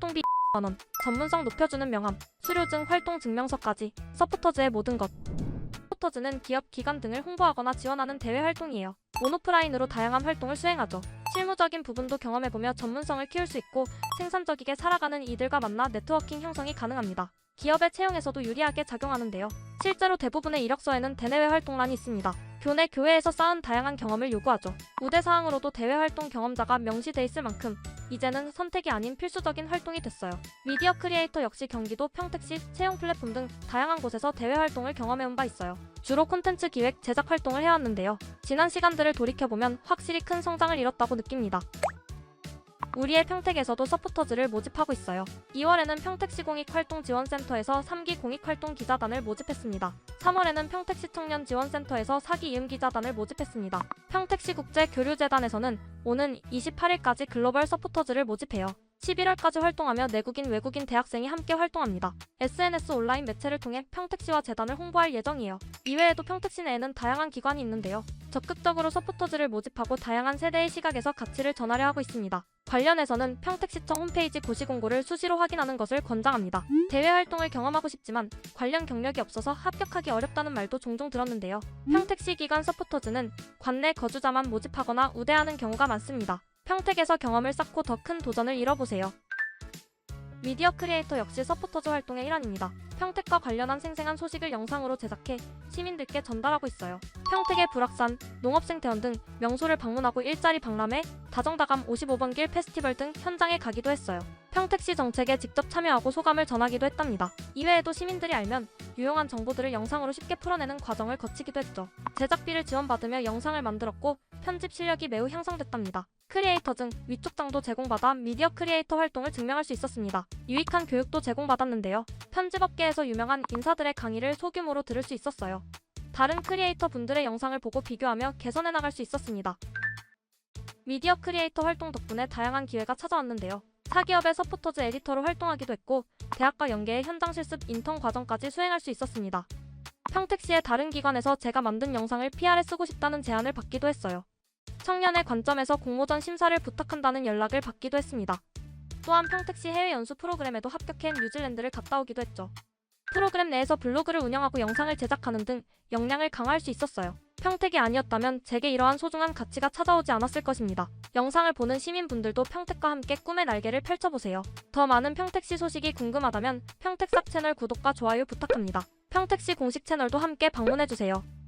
활동비 만원, 전문성 높여주는 명함, 수료증 활동 증명서까지 서포터즈의 모든 것. 서포터즈는 기업, 기관 등을 홍보하거나 지원하는 대외 활동이에요. 온오프라인으로 다양한 활동을 수행하죠. 실무적인 부분도 경험해보며 전문성을 키울 수 있고 생산적이게 살아가는 이들과 만나 네트워킹 형성이 가능합니다. 기업의 채용에서도 유리하게 작용하는데요. 실제로 대부분의 이력서에는 대내외 활동란이 있습니다. 교내 교회에서 쌓은 다양한 경험을 요구하죠. 우대 사항으로도 대외 활동 경험자가 명시돼 있을 만큼 이제는 선택이 아닌 필수적인 활동이 됐어요. 미디어 크리에이터 역시 경기도 평택시 채용 플랫폼 등 다양한 곳에서 대외 활동을 경험해온 바 있어요. 주로 콘텐츠 기획, 제작 활동을 해왔는데요. 지난 시간들을 돌이켜보면 확실히 큰 성장을 이뤘다고 느낍니다. 우리의 평택에서도 서포터즈를 모집하고 있어요. 2월에는 평택시 공익활동지원센터에서 3기 공익활동 기자단을 모집했습니다. 3월에는 평택시 청년지원센터에서 4기 이음 기자단을 모집했습니다. 평택시 국제교류재단에서는 오는 28일까지 글로벌 서포터즈를 모집해요. 11월까지 활동하며 내국인 외국인 대학생이 함께 활동합니다. SNS 온라인 매체를 통해 평택시와 재단을 홍보할 예정이에요. 이외에도 평택시 내에는 다양한 기관이 있는데요. 적극적으로 서포터즈를 모집하고 다양한 세대의 시각에서 가치를 전하려 하고 있습니다. 관련해서는 평택시청 홈페이지 고시 공고를 수시로 확인하는 것을 권장합니다. 대외 활동을 경험하고 싶지만 관련 경력이 없어서 합격하기 어렵다는 말도 종종 들었는데요. 평택시 기관 서포터즈는 관내 거주자만 모집하거나 우대하는 경우가 많습니다. 평택에서 경험을 쌓고 더 큰 도전을 이뤄보세요. 미디어 크리에이터 역시 서포터즈 활동의 일환입니다. 평택과 관련한 생생한 소식을 영상으로 제작해 시민들께 전달하고 있어요. 평택의 불악산, 농업생태원 등 명소를 방문하고 일자리 박람회, 다정다감 55번 길 페스티벌 등 현장에 가기도 했어요. 평택시 정책에 직접 참여하고 소감을 전하기도 했답니다. 이외에도 시민들이 알면 유용한 정보들을 영상으로 쉽게 풀어내는 과정을 거치기도 했죠. 제작비를 지원받으며 영상을 만들었고 편집 실력이 매우 향상됐답니다. 크리에이터 등 위촉 장도 제공받아 미디어 크리에이터 활동을 증명할 수 있었습니다. 유익한 교육도 제공받았는데요. 편집업계에서 유명한 인사들의 강의를 소규모로 들을 수 있었어요. 다른 크리에이터 분들의 영상을 보고 비교하며 개선해 나갈 수 있었습니다. 미디어 크리에이터 활동 덕분에 다양한 기회가 찾아왔는데요. 사기업의 서포터즈 에디터로 활동하기도 했고 대학과 연계의 현장 실습 인턴 과정까지 수행할 수 있었습니다. 평택시의 다른 기관에서 제가 만든 영상을 PR에 쓰고 싶다는 제안을 받기도 했어요. 청년의 관점에서 공모전 심사를 부탁한다는 연락을 받기도 했습니다. 또한 평택시 해외 연수 프로그램에도 합격해 뉴질랜드를 갔다 오기도 했죠. 프로그램 내에서 블로그를 운영하고 영상을 제작하는 등 역량을 강화할 수 있었어요. 평택이 아니었다면 제게 이러한 소중한 가치가 찾아오지 않았을 것입니다. 영상을 보는 시민분들도 평택과 함께 꿈의 날개를 펼쳐보세요. 더 많은 평택시 소식이 궁금하다면 평택 싹 채널 구독과 좋아요 부탁합니다. 평택시 공식 채널도 함께 방문해주세요.